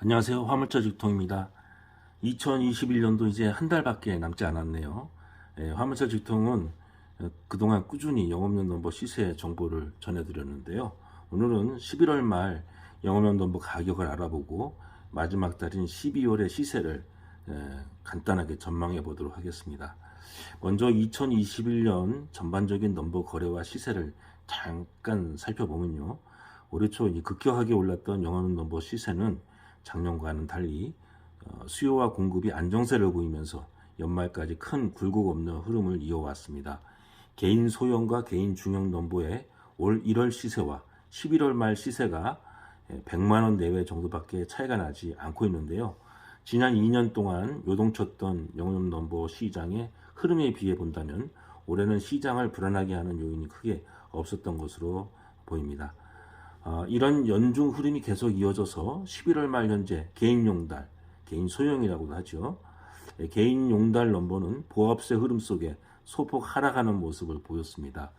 안녕하세요. 화물차 직통입니다. 2021년도 이제 한 달밖에 남지 않았네요. 예, 화물차 직통은 어, 그동안 꾸준히 영업용 넘버 시세 정보를 전해드렸는데요. 오늘은 11월 말 영업용 넘버 가격을 알아보고 마지막 달인 12월의 시세를 예, 간단하게 전망해 보도록 하겠습니다. 먼저 2021년 전반적인 넘버 거래와 시세를 잠깐 살펴보면요. 올해 초이 급격하게 올랐던 영업용 넘버 시세는 작년과는 달리 어, 수요와 공급이 안정세를 보이면서 연말까지 큰 굴곡 없는 흐름을 이어왔습니다. 개인 소형과 개인 중형 넘버의 올 1월 시세와 11월 말 시세가 100만 원 내외 정도밖에 차이가 나지 않고 있는데요. 지난 2년 동안 요동쳤던 영업 넘버 시장의 흐름에 비해 본다면 올해는 시장을 불안하게 하는 요인이 크게 없었던 것으로 보입니다. 어, 이런 연중 흐름이 계속 이어져서 11월 말 현재 개인 용달, 개인 소형이라고도 하죠. 예, 개인 용달 넘버는 보합세 흐름 속에 소폭 하락하는 모습을 보였습니다.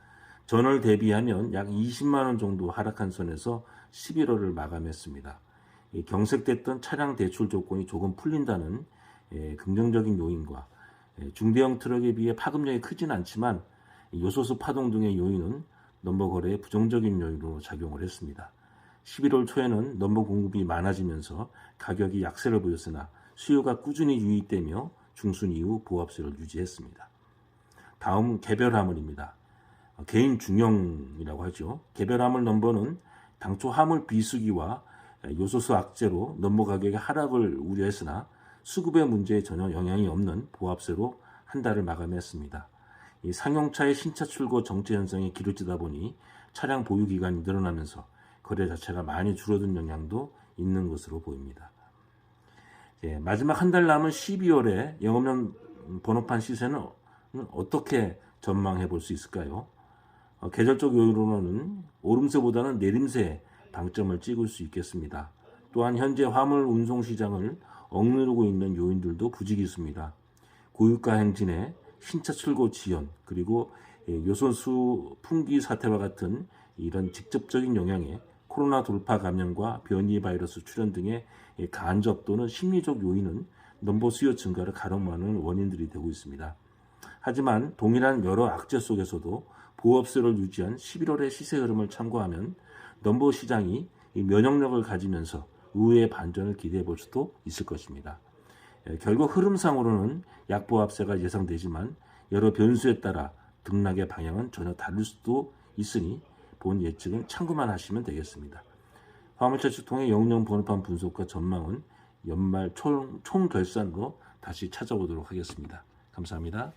전월 대비하면 약 20만 원 정도 하락한 선에서 11월을 마감했습니다. 이 경색됐던 차량 대출 조건이 조금 풀린다는 예, 긍정적인 요인과 예, 중대형 트럭에 비해 파급력이 크진 않지만 이 요소수 파동 등의 요인은 넘버 거래에 부정적인 요인으로 작용을 했습니다. 11월 초에는 넘버 공급이 많아지면서 가격이 약세를 보였으나 수요가 꾸준히 유입되며 중순 이후 보합세를 유지했습니다. 다음 개별 화물입니다. 어, 개인 중형이라고 하죠. 개별 화물 넘버는 당초 화물 비수기와 요소수 악재로 넘버 가격의 하락을 우려했으나 수급의 문제에 전혀 영향이 없는 보합세로 한 달을 마감했습니다. 이 상용차의 신차 출고 정체 현상이 기울어지다 보니 차량 보유 기간이 늘어나면서 거래 자체가 많이 줄어든 영향도 있는 것으로 보입니다. 예, 마지막 한 달 남은 12월에 영업용 번호판 시세는 어떻게 전망해 볼 수 있을까요? 어, 계절적 요인으로는 오름세보다는 내림세에 방점을 찍을 수 있겠습니다. 또한 현재 화물 운송 시장을 억누르고 있는 요인들도 부지기수입니다. 고유가 행진에 신차 출고 지연 그리고 예, 요소수 풍기 사태와 같은 이런 직접적인 영향에 코로나 돌파 감염과 변이 바이러스 출현 등의 예, 간접 또는 심리적 요인은 넘버 수요 증가를 가로막는 원인들이 되고 있습니다. 하지만 동일한 여러 악재 속에서도 보합세를 유지한 11월의 시세 흐름을 참고하면 넘버 시장이 이 면역력을 가지면서 의외의 반전을 기대해 볼 수도 있을 것입니다. 예, 결국 흐름상으로는 약보합세가 예상되지만 여러 변수에 따라 등락의 방향은 전혀 다를 수도 있으니 본 예측은 참고만 하시면 되겠습니다. 화물차 출통의 영영 번호판 분석과 전망은 연말 총, 총 결산으로 다시 찾아오도록 하겠습니다. 감사합니다.